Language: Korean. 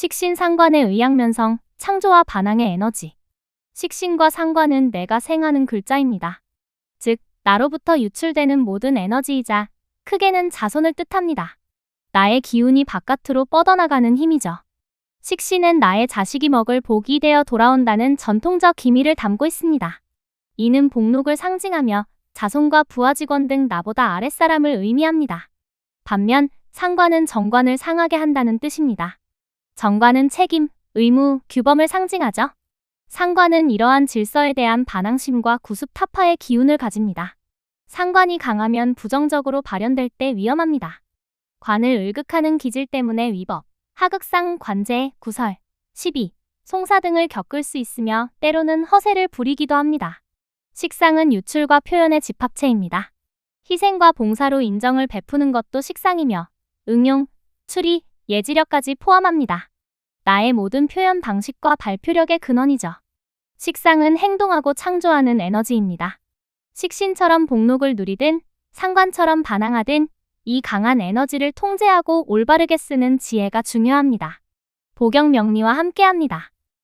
식신 상관의 의양면성, 창조와 반항의 에너지. 식신과 상관은 내가 생하는 글자입니다. 즉, 나로부터 유출되는 모든 에너지이자 크게는 자손을 뜻합니다. 나의 기운이 바깥으로 뻗어나가는 힘이죠. 식신은 나의 자식이 먹을 복이 되어 돌아온다는 전통적 기미를 담고 있습니다. 이는 복록을 상징하며 자손과 부하 직원 등 나보다 아랫사람을 의미합니다. 반면 상관은 정관을 상하게 한다는 뜻입니다. 정관은 책임, 의무, 규범을 상징하죠. 상관은 이러한 질서에 대한 반항심과 구습 타파의 기운을 가집니다. 상관이 강하면 부정적으로 발현될 때 위험합니다. 관을 을극하는 기질 때문에 위법, 하극상, 관제, 구설, 시비, 송사 등을 겪을 수 있으며 때로는 허세를 부리기도 합니다. 식상은 유출과 표현의 집합체입니다. 희생과 봉사로 인정을 베푸는 것도 식상이며 응용, 추리, 예지력까지 포함합니다. 나의 모든 표현 방식과 발표력의 근원이죠. 식상은 행동하고 창조하는 에너지입니다. 식신처럼 복록을 누리든 상관처럼 반항하든 이 강한 에너지를 통제하고 올바르게 쓰는 지혜가 중요합니다. 보경 명리와 함께합니다.